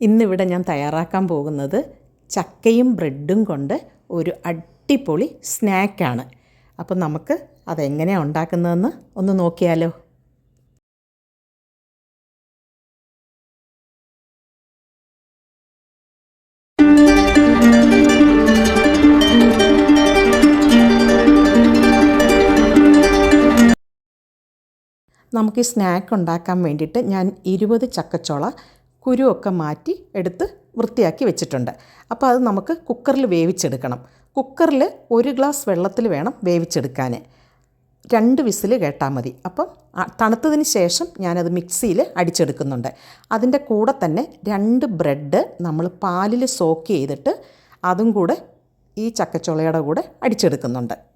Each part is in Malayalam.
ഇന്നിവിടെ ഞാൻ തയ്യാറാക്കാൻ പോകുന്നത് ചക്കയും ബ്രെഡും കൊണ്ട് ഒരു അടിപൊളി സ്നാക്കാണ്. അപ്പോൾ നമുക്ക് അതെങ്ങനെയാണ് ഉണ്ടാക്കുന്നതെന്ന് ഒന്ന് നോക്കിയാലോ? നമുക്ക് ഈ സ്നാക്ക് ഉണ്ടാക്കാൻ വേണ്ടിയിട്ട് ഞാൻ ഇരുപത് ചക്കച്ചോള കുരുവൊക്കെ മാറ്റി എടുത്ത് വൃത്തിയാക്കി വെച്ചിട്ടുണ്ട്. അപ്പോൾ അത് നമുക്ക് കുക്കറിൽ വേവിച്ചെടുക്കണം. കുക്കറിൽ ഒരു ഗ്ലാസ് വെള്ളത്തിൽ വേണം വേവിച്ചെടുക്കാൻ. രണ്ട് വിസിൽ കേട്ടാൽ മതി. അപ്പം തണുത്തതിന് ശേഷം ഞാനത് മിക്സിയിൽ അടിച്ചെടുക്കുന്നുണ്ട്. അതിന്റെ കൂടെ തന്നെ രണ്ട് ബ്രെഡ് നമ്മൾ പാലിൽ സോക്ക് ചെയ്തിട്ട് അതും കൂടെ ഈ ചക്കച്ചുളയുടെ കൂടെ അടിച്ചെടുക്കുന്നുണ്ട്.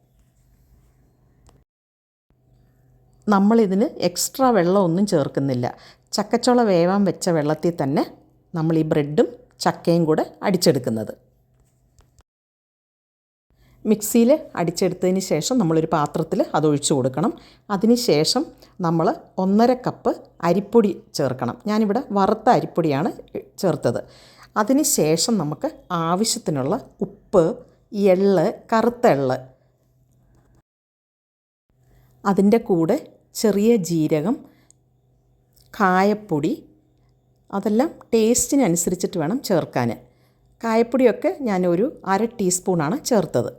നമ്മളിതിന് എക്സ്ട്രാ വെള്ളമൊന്നും ചേർക്കുന്നില്ല. ചക്കച്ചോള വേവാൻ വെച്ച വെള്ളത്തിൽ തന്നെ നമ്മൾ ഈ ബ്രെഡും ചക്കയും കൂടെ അടിച്ചെടുക്കുന്നത്. മിക്സിയിൽ അടിച്ചെടുത്തതിന് ശേഷം നമ്മളൊരു പാത്രത്തിൽ അത് ഒഴിച്ചു കൊടുക്കണം. അതിന് ശേഷം നമ്മൾ ഒന്നര കപ്പ് അരിപ്പൊടി ചേർക്കണം. ഞാനിവിടെ വറുത്ത അരിപ്പൊടിയാണ് ചേർത്തത്. അതിന് ശേഷം നമുക്ക് ആവശ്യത്തിനുള്ള ഉപ്പ് എള്ള് കറുത്ത എള്ള് അതിന്റെ കൂടെ ചെറിയ ജീരകം കായപ്പൊടി അതെല്ലാം ടേസ്റ്റിനനുസരിച്ചിട്ട് വേണം ചേർക്കാൻ. കായപ്പൊടിയൊക്കെ ഞാനൊരു അര ടീസ്പൂണാണ് ചേർത്തത്.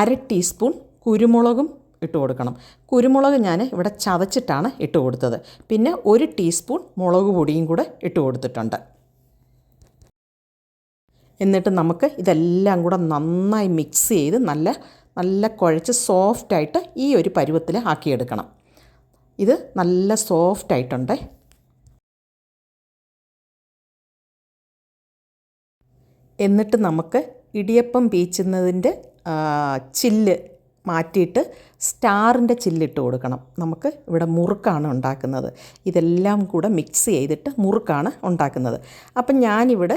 അര ടീസ്പൂൺ കുരുമുളകും ഇട്ട് കൊടുക്കണം. കുരുമുളക് ഞാൻ ഇവിടെ ചതച്ചിട്ടാണ് ഇട്ട് കൊടുത്തത്. പിന്നെ ഒരു ടീസ്പൂൺ മുളക് പൊടിയും കൂടെ ഇട്ട് കൊടുത്തിട്ടുണ്ട്. എന്നിട്ട് നമുക്ക് ഇതെല്ലാം കൂടെ നന്നായി മിക്സ് ചെയ്ത് നല്ല നല്ല കുഴച്ച് സോഫ്റ്റായിട്ട് ഈ ഒരു പരുവത്തിൽ ആക്കിയെടുക്കണം. ഇത് നല്ല സോഫ്റ്റായിട്ടുണ്ട് എന്നിട്ട് നമുക്ക് ഇടിയപ്പം പീച്ചുന്നതിന്റെ ചില്ല് മാറ്റിയിട്ട് സ്റ്റാറിന്റെ ചില്ലിട്ട് കൊടുക്കണം. നമുക്ക് ഇവിടെ മുറുക്കാണ് ഉണ്ടാക്കുന്നത്. ഇതെല്ലാം കൂടെ മിക്സ് ചെയ്തിട്ട് മുറുക്കാണ് ഉണ്ടാക്കുന്നത്. അപ്പം ഞാനിവിടെ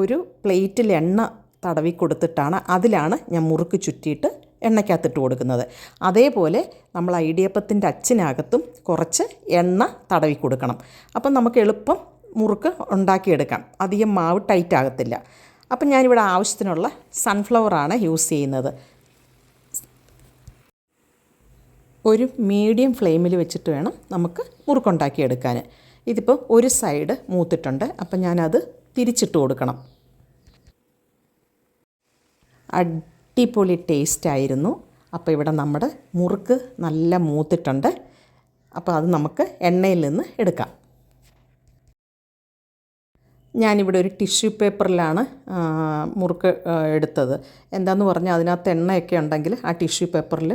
ഒരു പ്ലേറ്റിൽ എണ്ണ തടവി കൊടുത്തിട്ടാണ് അതിലാണ് ഞാൻ മുറുക്ക് ചുറ്റിയിട്ട് എണ്ണയ്ക്കകത്തിട്ട് കൊടുക്കുന്നത്. അതേപോലെ നമ്മൾ ഇടിയപ്പത്തിന്റെ അച്ചിനകത്തും കുറച്ച് എണ്ണ തടവി കൊടുക്കണം. അപ്പം നമുക്ക് എളുപ്പം മുറുക്ക് ഉണ്ടാക്കിയെടുക്കാം. അധികം മാവ് ടൈറ്റ് ആകത്തില്ല. അപ്പം ഞാനിവിടെ ആവശ്യത്തിനുള്ള സൺഫ്ലവറാണ് യൂസ് ചെയ്യുന്നത്. ഒരു മീഡിയം ഫ്ലെയിമിൽ വെച്ചിട്ട് വേണം നമുക്ക് മുറുക്കുണ്ടാക്കിയെടുക്കാൻ. ഇതിപ്പോൾ ഒരു സൈഡ് മൂത്തിട്ടുണ്ട്. അപ്പം ഞാനത് തിരിച്ചിട്ട് കൊടുക്കണം. അടിപൊളി ടേസ്റ്റ് ആയിരുന്നു. അപ്പോൾ ഇവിടെ നമ്മുടെ മുറുക്ക് നല്ല മൂത്തിട്ടുണ്ട്. അപ്പോൾ അത് നമുക്ക് എണ്ണയിൽ നിന്ന് എടുക്കാം. ഞാനിവിടെ ഒരു ടിഷ്യൂ പേപ്പറിലാണ് മുറുക്ക് എടുത്തത്. എന്താന്ന് പറഞ്ഞാൽ അതിനകത്ത് എണ്ണയൊക്കെ ഉണ്ടെങ്കിൽ ആ ടിഷ്യൂ പേപ്പറിൽ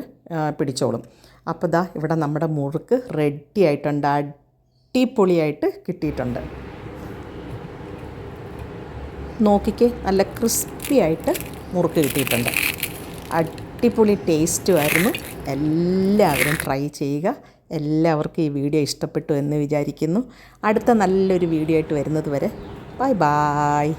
പിടിച്ചോളും. അപ്പോൾ ദാ ഇവിടെ നമ്മുടെ മുറുക്ക് റെഡി ആയിട്ടുണ്ട്. അടിപൊളിയായിട്ട് കിട്ടിയിട്ടുണ്ട്. നോക്കിക്കേ നല്ല ക്രിസ്പി ആയിട്ട് മുറുക്ക് കിട്ടിയിട്ടുണ്ട്. അടിപൊളി ടേസ്റ്റുമായിരുന്നു എല്ലാവരും ട്രൈ ചെയ്യുക. എല്ലാവർക്കും ഈ വീഡിയോ ഇഷ്ടപ്പെട്ടു എന്ന് വിചാരിക്കുന്നു. അടുത്ത നല്ലൊരു വീഡിയോ ആയിട്ട് വരുന്നത് വരെ. Bye bye